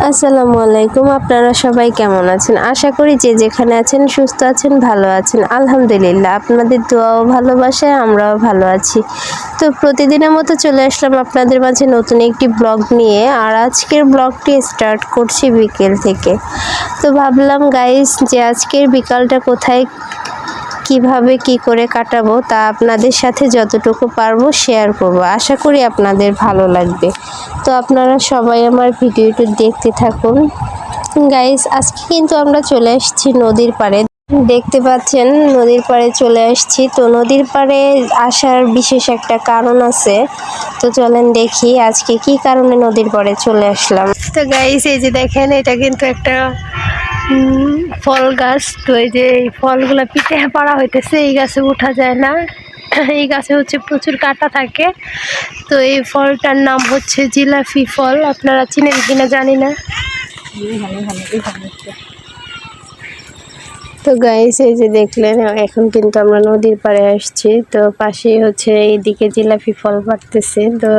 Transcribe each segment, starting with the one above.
আসসালামু আলাইকুম, আপনারা সবাই কেমন আছেন? আশা করি যে যেখানে আছেন সুস্থ আছেন, ভালো আছেন। আলহামদুলিল্লাহ, আপনাদের দোয়া ও ভালোবাসায়, আমরাও ভালো আছি। তো প্রতিদিনের মতো চলে আসলাম আপনাদের মাঝে নতুন একটি ব্লগ নিয়ে, আর আজকের ব্লগটি স্টার্ট করছি বিকেল থেকে। তো ভাবলাম গাইস যে আজকের বিকালটা কোথায় কীভাবে কি করে কাটাবো তা আপনাদের সাথে যতটুকু পারব শেয়ার করব। আশা করি আপনাদের ভালো লাগবে। তো আপনারা সবাই আমার ভিডিওটি দেখতে থাকুন। গাইস আজকে কিন্তু আমরা চলে এসেছি নদীর পাড়ে। দেখতে পাচ্ছেন, নদীর পাড়ে চলে আসছি। তো নদীর পাড়ে আসার বিশেষ একটা কারণ আছে। তো চলেন দেখি আজকে কি কারণে নদীর পাড়ে চলে আসলাম। তো গাইস এই যে দেখেন, এটা কিন্তু একটা ফল গাছ, তো এই যে এই ফলগুলো পিঠে পাড়া হইতেছে, এই গাছে ওঠা যায় না। এই গাছে হচ্ছে প্রচুর কাটা থাকে। তো এই ফলটার নাম হচ্ছে জিলাফি ফল। আপনারা চিনেন কিনা জানি না। তো গাইস এই যে দেখলেন, এখন কিন্তু আমরা নদীর পাড়ে আসছি। তো পাশেই হচ্ছে এইদিকে জিলাপি ফল পাড়তেছে। তো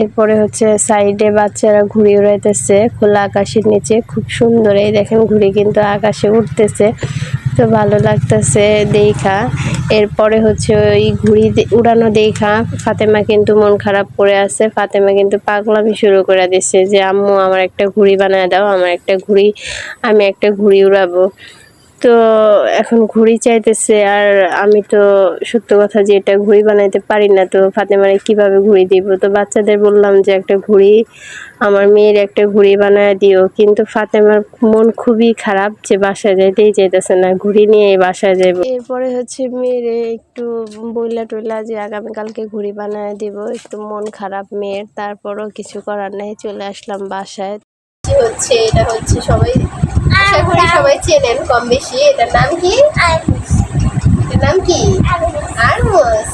এরপরে হচ্ছে সাইডে বাচ্চারা ঘুড়ি উড়াইতেছে, খোলা আকাশের নিচে। খুব সুন্দর, এই দেখেন ঘুড়ি কিন্তু আকাশে উঠতেছে তো ভালো লাগতেছে দেখা। এরপরে হচ্ছে ওই ঘুড়ি উড়ানো দেখা। ফাতেমা কিন্তু মন খারাপ করে আছে। ফাতেমা কিন্তু পাগলামি শুরু করে দিচ্ছে যে, আম্মু, আমার একটা ঘুড়ি বানায় দাও, আমার একটা ঘুড়ি, আমি একটা ঘুড়ি উড়াবো। তো এখন ঘুড়ি চাইতেছে আর আমি তো সত্য কথা যে এটা ঘুড়ি বানাইতে পারি না, তো ফাতেমারে কীভাবে ঘুড়ি দিব? তো বাচ্চাদের বললাম যে একটা ঘুড়ি, আমার মেয়ের একটা ঘুড়ি বানায় দিও। কিন্তু ফাতেমার মন খুবই খারাপ যে বাসায় যাইতেই চাইতেছে না, ঘুড়ি নিয়ে বাসায় যাইব। এরপরে হচ্ছে মেয়ের একটু বইলা টইলা যে আগামীকালকে ঘুড়ি বানায় দিব, একটু মন খারাপ মেয়ের, তারপরও কিছু করার নেই, চলে আসলাম বাসায়। হচ্ছে এটা হচ্ছে সবাই আশা করি সবাই চেনেন কম বেশি এটার নাম কি? এটার নাম কি? আরমোস।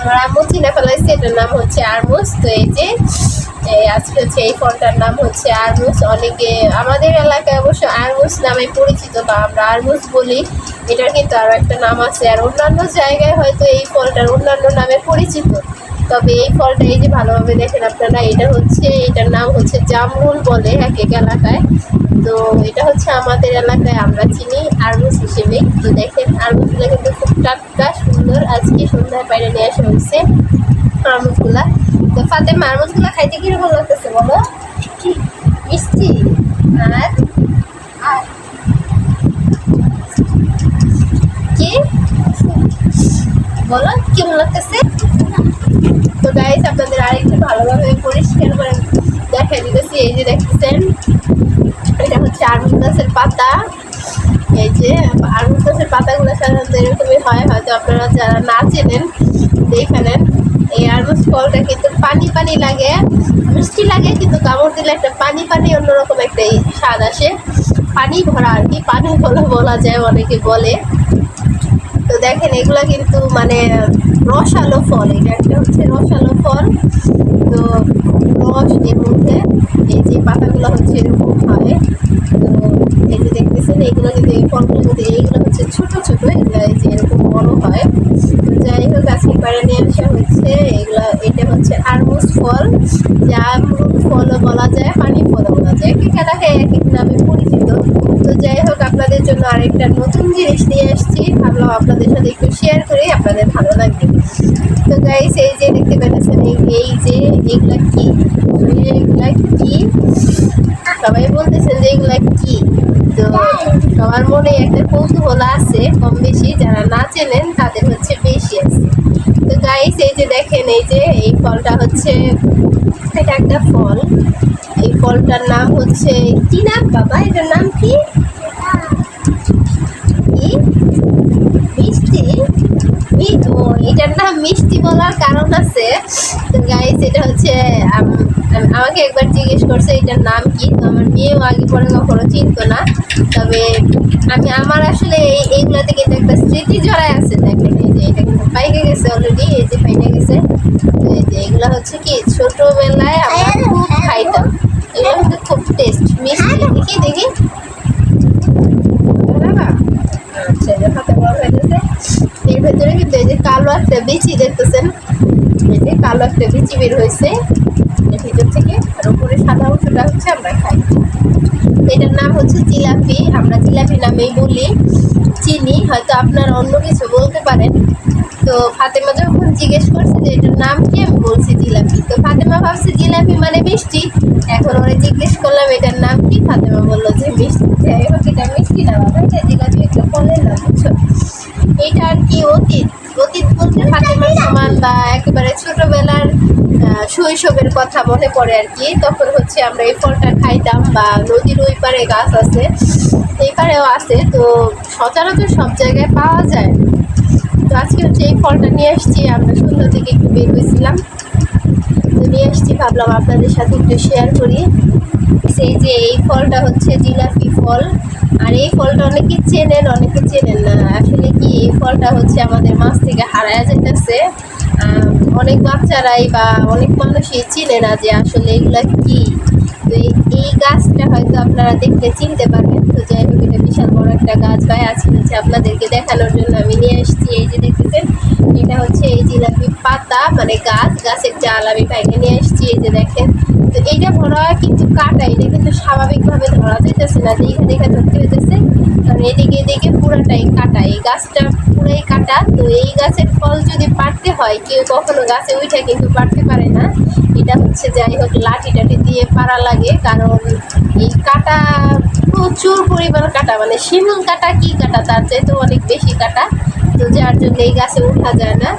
আমার আম্মু চিনে ফেলাইছে এটার নাম হচ্ছে আরমোস। তো এই যে এই আজকে হচ্ছে এই ফলটার নাম হচ্ছে আরমুস। অনেকে আমাদের এলাকায় অবশ্য আরমুস নামে পরিচিত বা আমরা আরমুস বলি। এটার কিন্তু আরও একটা নাম আছে। আর অন্যান্য জায়গায় হয়তো এই ফলটার অন্যান্য নামে পরিচিত। তবে এই ফলটা এই যে ভালোভাবে দেখেন আপনারা এটা হচ্ছে এটার নাম হচ্ছে জামরুল বলে এক এক এলাকায়। তো এটা হচ্ছে আমাদের এলাকায় আমরা চিনি আরমুস হিসেবে। তো দেখেন আরমুসগুলো কিন্তু খুব টাটকা সুন্দর। আজকে সন্ধ্যায় বাইরে নিয়ে আসা হয়েছে আরমুসগুলা। তো ফাতে আরমুসগুলা খাইতে কীরকম লাগতেছে বলো? মিষ্টি। আর? আর? কি? বলো কেমন লাগতেছে? তো গাইস আপনাদের আরেকটু ভালোভাবে পরিষ্কার করে দেখা দিতেছি। এই যে দেখতেছেন, এটা হচ্ছে আরমুদ গাছের পাতা। এই যে আরমুদ গাছের পাতাগুলো সাধারণত এরকমই হয়, হয়তো আপনারা যারা না চেনেন দেখে নেন এই আরমুজ ফলটা কিন্তু পানি পানি লাগে, মিষ্টি লাগে, কিন্তু কামড় দিলে একটা পানি পানি অন্যরকম একটা স্বাদ আসে। পানি ভরা আর কি, পানি ফল বলা যায় অনেকে বলে। তো দেখেন, এগুলা কিন্তু মানে রসালো ফল, এটা একটা রসালো ফল। তো রস এর মধ্যে এই যে পাতাগুলো হচ্ছে এরকম হয়। তো এই যে দেখতেছেন, এইগুলো এই ফলগুলো কিন্তু এইগুলো হচ্ছে ছোট ছোট, এগুলো এই যে এরকম বড় হয়। তো যাই হোক, আজকে পাড়ে নিয়ে আসা হচ্ছে, এগুলো, এটা হচ্ছে আরমুজ ফল। যা ফলও বলা যায় পানি ফলও বলা যায়, এক এলাকায় এক এক নামে পরিচিত তো যাই হোক আপনাদের জন্য আরেকটা নতুন জিনিস নিয়ে আসছি ভাবলাম আপনাদের সাথে একটু শেয়ার করি, আপনাদের ভালো লাগবে। তো গাইস এই যে দেখতে পেতেছেন এই যে এগুলা কি? এগুলা কি? সবাই বলতেছেন যে এগুলা কি? তো সবার মনে একটা কৌতূহল আছে কম বেশি যারা না চেনেন, তাদের হচ্ছে বেশি আছে। তো গাইস এই যে দেখেন, এই যে এই ফলটা হচ্ছে, এটা একটা ফল। এই ফলটার নাম হচ্ছে কি নাম বাবা, এটার নাম কি? এটার নাম মিষ্টি বলার কারণ আছে। গাইস এটা হচ্ছে, আম- আম- আমাকে একবার জিজ্ঞেস করছে এটার নাম কি। আমার মেয়েও আগে পরে কখনো চিনতো না। তবে আমি, আমার আসলে এই এইগুলাতে কিন্তু একটা স্মৃতি জড়ায় আছে দেখেন। এই যে এটা কিন্তু পাইকে গেছে অলরেডি এই যে পাইকে গেছে। এই যে এগুলো হচ্ছে কি? ছোটবেলায় আমরা খুব খাইতাম এগুলো কিন্তু খুব টেস্ট মিষ্টি দেখি দেখি বাবা আচ্ছা এটা হাতে বড় হয়ে গেছে এর ভেতরে কিন্তু এই যে কালো কালো একটা বিচি বের হয়েছে। ভিতর থেকে আর উপরে সাদা অংশটা হচ্ছে আমরা খাই। এটার নাম হচ্ছে জিলাপি। আমরা জিলাপি নামেই বলি। চিনি, হয়তো আপনারা অন্য কিছু বলতে পারেন। তো ফাতেমা যখন জিজ্ঞেস করছে যে এটার নাম কি, আমি বলছি জিলাপি। তো ফাতেমা ভাবছে জিলাপি মানে মিষ্টি। এখন ওরা জিজ্ঞেস করলাম, এটার নাম কি? ফাতেমা বলল যে মিষ্টি। যাই হোক, এটা মিষ্টি না, বাবা। এটা জিলাপি একটা ফলের নাম, বুঝছ এটা আর কি অতীত অতীত বলতে ফাতেমার সমান বা একেবারে ছোটবেলার শৈশবের কথা মনে পড়ে আর কি। তখন হচ্ছে আমরা এই ফলটা খাইতাম বা নদীর ওই পারে গাছ আছে, এই পারেও আছে। তো সচরাচর সব জায়গায় পাওয়া যায়। তো আজকে হচ্ছে এই ফলটা নিয়ে আসছি, আমরা সন্ধ্যা থেকে একটু বের হয়েছিলাম। তো নিয়ে আসছি, ভাবলাম আপনাদের সাথে একটু শেয়ার করি। সেই যে এই ফলটা হচ্ছে জিলাপি ফল। আর এই ফলটা অনেকে চেনেন অনেকে চেনেন না। আসলে কি এই ফলটা হচ্ছে আমাদের মাছ থেকে হারায় যেতেছে অনেক বাচ্চারাই বা অনেক মানুষই চিনে না যে আসলে এগুলা কি। তো এই গাছটা হয়তো আপনারা দেখতে চিনতে পারবেন। তো যাই হোক, এটা বিশাল বড় একটা গাছ ভাই আছে হচ্ছে আপনাদেরকে দেখানোর জন্য আমি নিয়ে এসেছি এই যে দেখতেছেন, এটা হচ্ছে এই জিলাপি পাতা মানে গাছ, গাছের ডাল আমি বাইকে নিয়ে এসেছি এই যে দেখেন, তো এইটা ধরা কিন্তু কাটা, এটা কিন্তু স্বাভাবিকভাবে ধরা যাইতেছে না। দেখে দেখে ধরতে হইতেছে কারণ এদিকে এদিকে পুরাটাই কাটা। এই গাছটা পুরাই কাটা। তো এই গাছের ফল যদি পারতে হয়, কেউ কখনো গাছে উঠে কিন্তু পারতে পারে না। এটা হচ্ছে যাই হোক লাঠি টাঠি দিয়ে পাড়া লাগে, কারণ এই কাটা প্রচুর পরিমাণ কাটা। মানে শিমুল কাটা কি কাটা, তার চাইতে অনেক বেশি কাটা। তো যার জন্য এই গাছে ওঠা যায় না।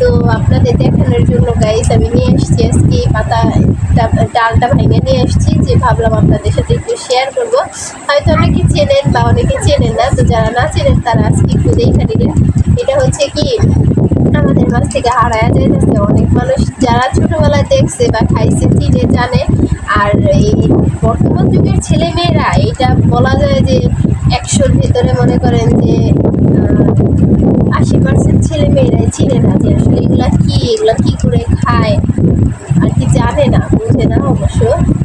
তো আপনাদের দেখানোর জন্য গাইস আমি নিয়ে এসেছি আজকে পাতা ডালটা ভেঙে নিয়ে এসেছি যে ভাবলাম আপনাদের সাথে একটু শেয়ার করব। হয়তো অনেকে চেনেন বা অনেকে চেনেন না, তো যারা না চেনেন, তারা আজকে একটু দেখে নিলেন এটা হচ্ছে কি, আমাদের মাছ থেকে হারায় যাইতেছে। অনেক মানুষ যারা ছোটবেলায় দেখছে বা খাইছে চিনে, জানে। আর এই বর্তমান যুগের ছেলে মেয়েরা এটা বলা যায় যে একশোর ভিতরে মনে করেন যে আশি পার্সেন্ট ছেলে মেয়েরাই চিনে না যে আসলে এগুলা কি এগুলা কি করে খায়, আর কি জানে না, বুঝে না অবশ্য।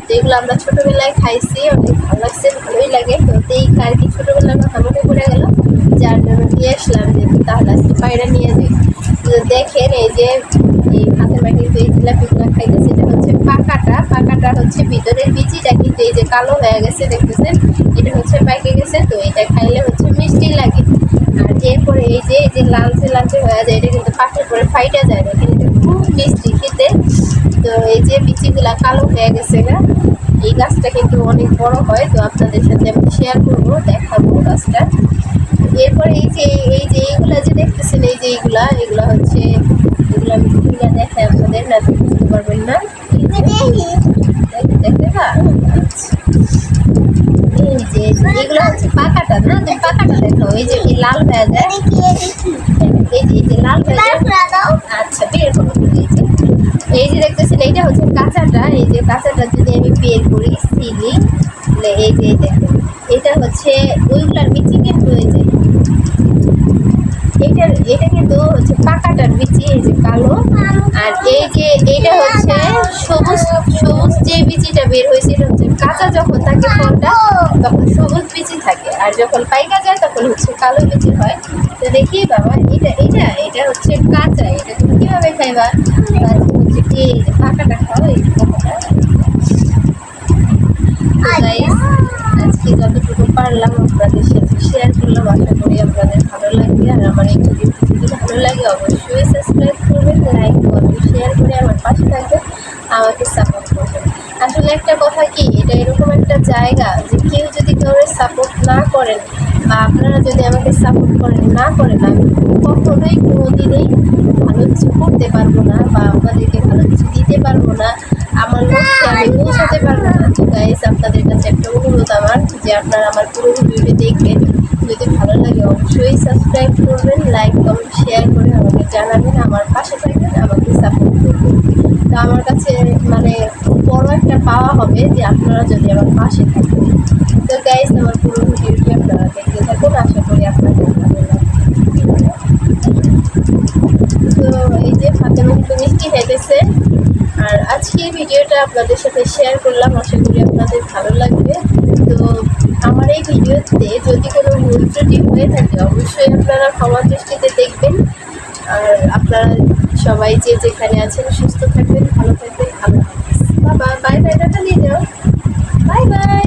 যেগুলো আমরা ছোটবেলায় খাইছি, অনেক ভালো লাগছে, ভালোই লাগে। তো এই আর কি ছোটবেলার কথা মনে পড়ে গেল? যার জন্য নিয়ে আসলাম যে তাহলে আজকে বাইরে নিয়ে যাই। দেখেন এই যে, এই হাতের মাটির যে জিলাপিগুলো খাইতেছে, এটা হচ্ছে পাকাটা। পাকাটা হচ্ছে ভিতরের বিচিটা, কিন্তু এই যে কালো হয়ে গেছে, দেখতেছেন? এটা হচ্ছে পাইকে গেছে, তো এটা খাইলে হচ্ছে মিষ্টি লাগে। আর এরপরে এই যে এই যে লালচে লালচে হয়ে যায়, এটা কিন্তু পাকের পরে ফাইটা যায় না, কিন্তু খুব মিষ্টি খেতে। তো এই যে বিচিগুলা কালো হয়ে গেছে না এই গাছটা কিন্তু অনেক বড় হয়, তো আপনাদের সাথে আমি শেয়ার করব, দেখাবো গাছটা। এরপরে এই যে এই যে এইগুলা যে দেখতেছেন, এই যে এইগুলা, এগুলা হচ্ছে, এগুলো আমি খুলে দেখাই আপনাদের, না বুঝতে পারবেন না। দেখতে পা আচ্ছা এই যে, এগুলো হচ্ছে পাকাটা না তুমি পাকাটা দেখো এই যে লাল হয়ে যায় এই যে লাল হয়ে যায় আচ্ছা বের করো এই যে দেখতেছেন এইটা হচ্ছে কাঁচাটা এই যে কাঁচাটা যদি আমি বের করি সিলি এই যে এই দেখেন এটা হচ্ছে ওইগুলার বিচি কিন্তু এই যে এইটার এটা কিন্তু হচ্ছে পাকাটার বিচি এই যে কালো আর এই যে এইটা হচ্ছে সবুজ বের হয়েছে এটা হচ্ছে কাঁচা যখন থাকে ফলটা তখন সবুজ বিচি থাকে। আর যখন পাইকা যায় তখন হচ্ছে কালো বিচি হয়। তো দেখি বাবা এটা এটা এটা হচ্ছে কাঁচা এটা তুমি কীভাবে খাইবা? হচ্ছে কি পাকাটা খাও এই guys, আজকে যতটুকু পারলাম আপনাদের সাথে শেয়ার করলাম আশা করি আপনাদের ভালো লাগবে। আর আমার এই ভিডিওটি যদি ভালো লাগে অবশ্যই সাবস্ক্রাইব করবেন লাইক করবেন শেয়ার করে আমার পাশে থাকবেন। আমাকে আসলে একটা কথা কি, এটা এরকম একটা জায়গা যে কেউ যদি কাউকে সাপোর্ট না করেন বা আপনারা যদি আমাকে সাপোর্ট করেন, না করেন, আমি কখনোই কোনোদিনই ভালো কিছু করতে পারব না বা আপনাদেরকে ভালো কিছু দিতে পারব না। আমার লক্ষ্যে আমি পৌঁছাতে পারব না। তো গাইজ আপনাদের কাছে একটা অনুরোধ আমার যে আপনারা আমার পুরো ভিডিওটি দেখবেন। যদি ভালো লাগে অবশ্যই সাবস্ক্রাইব করবেন লাইক কমেন্ট শেয়ার করে আমাকে জানাবেন। আমার পাশে থাকবেন, আমাকে সাপোর্ট করবেন। তো আমার কাছে মানে খুব বড় একটা পাওয়া হবে যে আপনারা যদি আমার পাশে থাকেন। তো গাইস আমার পুরো ভিডিওটি আপনারা দেখতে থাকুন, আশা করি আপনাদের ভালো তো এই যে ফাতেমা কিন্তু মিষ্টি খেতেছে। আর আজকের ভিডিওটা আপনাদের সাথে শেয়ার করলাম, আশা করি আপনাদের ভালো লাগবে। তো আমার এই ভিডিওতে যদি কোনো ভুল ত্রুটি হয়ে থাকে, অবশ্যই আপনারা ক্ষমা দৃষ্টিতে দেখবেন। আর আপনারা সবাই যে যেখানে আছেন, সুস্থ থাকবেন, ভালো থাকবেন, ভালো Bye-bye. Bye-bye, Tatalino. Bye-bye.